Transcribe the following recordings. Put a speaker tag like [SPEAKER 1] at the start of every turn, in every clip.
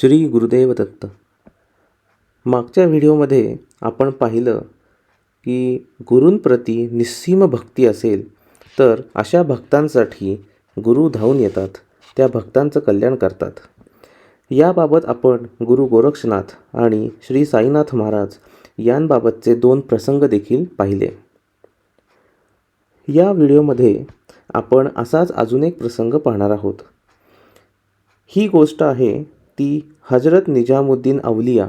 [SPEAKER 1] श्री गुरुदेव दत्त. मागच्या व्हिडिओमध्ये आपण पाहिलं की गुरूंप्रती निस्सीम भक्ती असेल तर अशा भक्तांसाठी गुरु धावून येतात त्या भक्तांचं कल्याण करतात. याबाबत आपण गुरु गोरक्षनाथ आणि श्री साईनाथ महाराज यांबाबतचे दोन प्रसंग देखील पाहिले. या व्हिडिओमध्ये आपण असाच अजून एक प्रसंग पाहणार आहोत. ही गोष्ट आहे ती हजरत निजामुद्दीन अवलिया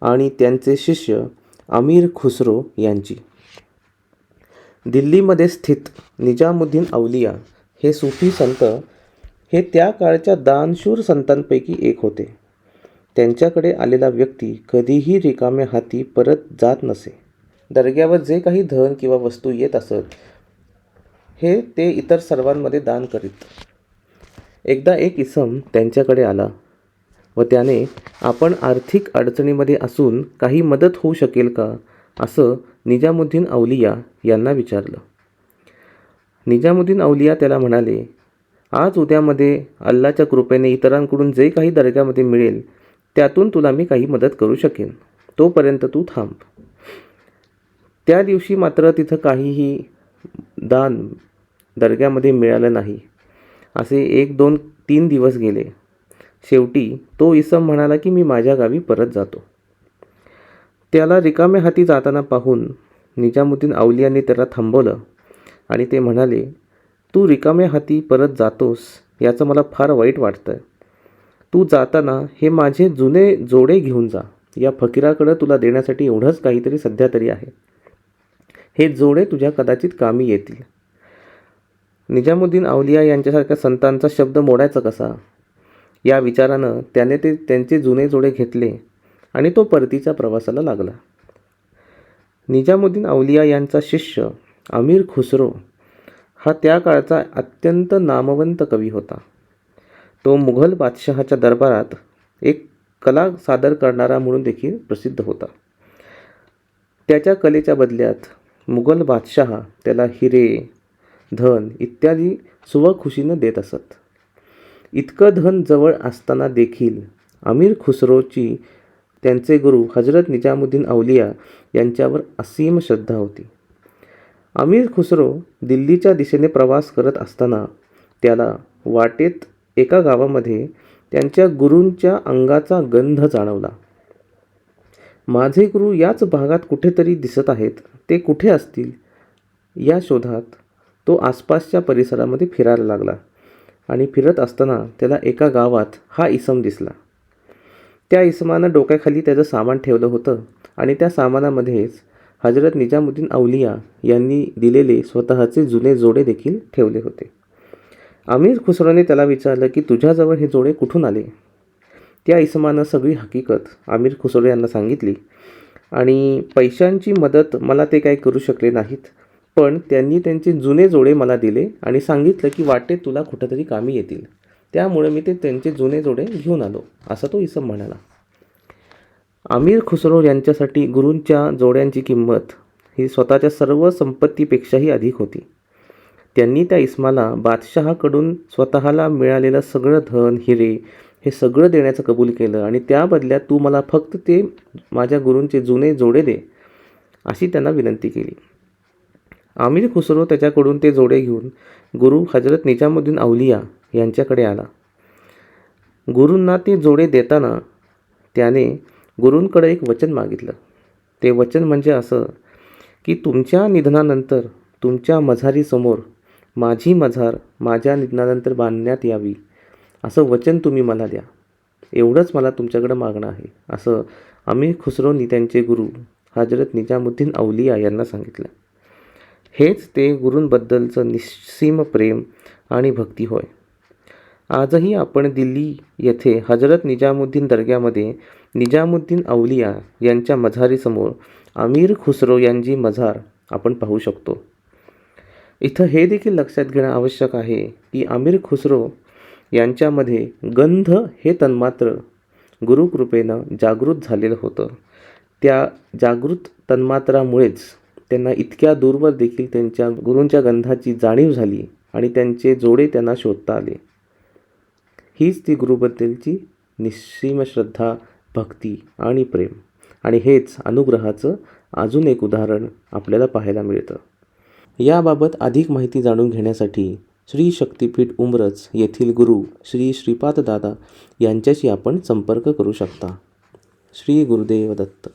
[SPEAKER 1] आणि त्यांचे शिष्य अमीर खुसरो यांची. दिल्लीमध्ये स्थित निजामुद्दीन अवलिया हे सुफी संत हे त्या काळच्या दानशूर संतांपैकी एक होते. त्यांच्याकडे आलेला व्यक्ती कधीही रिकाम्या हाती परत जात नसे. दर्ग्यावर जे काही धन किंवा वस्तू येत असत हे ते इतर सर्वांमध्ये दान करीत. एकदा एक इसम त्यांच्याकडे आला. व त्याने आपण आर्थिक अडचणीमध्ये असून काही मदत होऊ शकेल का? असं निजामुद्दीन अवलिया यांना विचारलं. निजामुद्दीन अवलिया त्याला म्हणाले आज उद्यामध्ये अल्लाच्या कृपेने इतरांकडून जे काही दर्ग्यामध्ये मिळेल त्यातून तुला मी काही मदत करू शकेन. तोपर्यंत तू थांब. त्या दिवशी मात्र तिथं काहीही दान दर्ग्यामध्ये मिळालं नाही. असे एक दोन तीन दिवस गेले. शेवटी तो इसम म्हणाला की मी माझ्या गावी परत जातो. त्याला रिकाम्या हाती जाताना पाहून निजामुद्दीन अवलियांनी त्याला थांबवलं आणि ते म्हणाले तू रिकाम्या हाती परत जातोस याचं मला फार वाईट वाटतं तू जाताना हे माझे जुने जोडे घेऊन जा. या फकीराकडं तुला देण्यासाठी एवढंच काहीतरी सध्या तरी आहे. हे जोडे तुझ्या कदाचित कामी येतील. निजामुद्दीन अवलिया यांच्यासारख्या संतांचा शब्द मोडायचा कसा? या विचारानं त्याने ते त्यांचे जुने जोडे घेतले आणि तो परतीच्या प्रवासाला लागला. निजामुद्दीन अवलिया यांचा शिष्य अमीर खुसरो हा त्या काळचा अत्यंत नामवंत कवी होता. तो मुघल बादशहाच्या दरबारात एक कला सादर करणारा म्हणून देखील प्रसिद्ध होता. त्याच्या कलेच्या बदल्यात मुघल बादशहा त्याला हिरे धन इत्यादी सुवखुशीनं देत असत. इतकं धन जवळ असताना देखील अमीर खुसरोची त्यांचे गुरु हजरत निजामुद्दीन अवलिया यांच्यावर असीम श्रद्धा होती. अमीर खुसरो दिल्लीच्या दिशेने प्रवास करत असताना त्याला वाटेत एका गावामध्ये त्यांच्या गुरूंच्या अंगाचा गंध जाणवला. माझे गुरु याच भागात कुठेतरी दिसत आहेत ते कुठे असतील? या शोधात तो आसपासच्या परिसरामध्ये फिरायला लागला. आणि फिरत असताना त्याला एका गावात हा इसम दिसला. त्या इसमानं डोक्याखाली त्याचं सामान ठेवलं होतं आणि त्या सामानामध्येच हजरत निजामुद्दीन अवलिया यांनी दिलेले स्वतःचे जुने जोडे देखील ठेवले होते. अमीर खुसरोने त्याला विचारलं की तुझ्याजवळ हे जोडे कुठून आले? त्या इसमानं सगळी हकीकत आमिर खुसरो यांना सांगितली आणि पैशांची मदत मला ते काही करू शकले नाहीत. पण त्यांनी त्यांचे जुने जोडे मला दिले आणि सांगितलं की वाटेत तुला कुठंतरी कामी येतील. त्यामुळे मी ते त्यांचे जुने जोडे घेऊन आलो असा तो इसम म्हणाला. आमिर खुसरो यांच्यासाठी गुरूंच्या जोड्यांची किंमत ही स्वतःच्या सर्व संपत्तीपेक्षाही अधिक होती. त्यांनी त्या इस्माला बादशहाकडून स्वतःला मिळालेलं सगळं धन हिरे हे सगळं देण्याचं कबूल केलं आणि त्या बदल्यात तू मला फक्त ते माझ्या गुरूंचे जुने जोडे दे अशी त्यांना विनंती केली. आमिर खुसरो त्याच्याकडून ते जोडे घेऊन गुरु हजरत निजामुद्दीन अवलिया यांच्याकडे आला. गुरूंना ते जोडे देताना त्याने गुरूंकडे एक वचन मागितलं. ते वचन म्हणजे असं की तुमच्या निधनानंतर तुमच्या मझारीसमोर माझी मझार माझ्या निधनानंतर बांधण्यात यावी. असं वचन तुम्ही मला द्या. एवढंच मला तुमच्याकडं मागणं आहे. असं आम्ही खुसरोनी त्यांचे गुरु हजरत निजामुद्दीन अवलिया यांना सांगितलं. हेच ते गुरूंबद्दलचं निस्सीम प्रेम आणि भक्ती होय. आजही आपण दिल्ली येथे हजरत निजामुद्दीन दर्ग्यामध्ये निजामुद्दीन अवलिया यांच्या मझारीसमोर अमीर खुसरो यांची मझार आपण पाहू शकतो. इथं हे देखील लक्षात घेणं आवश्यक आहे की अमीर खुसरो यांच्यामध्ये गंध हे तन्मात्र गुरुकृपेनं जागृत झालेलं होतं. त्या जागृत तन्मात्रामुळेच त्यांना इतक्या दूरवर देखील त्यांच्या गुरूंच्या गंधाची जाणीव झाली आणि त्यांचे जोडे त्यांना शोधता आले. हीच ती गुरुबद्दलची निस्सीम श्रद्धा भक्ती आणि प्रेम. आणि हेच अनुग्रहाचं अजून एक उदाहरण आपल्याला पाहायला मिळतं. याबाबत अधिक माहिती जाणून घेण्यासाठी श्री शक्तीपीठ उमरज येथील गुरु श्री श्रीपाद दादा यांच्याशी आपण संपर्क करू शकता. श्री गुरुदेव दत्त.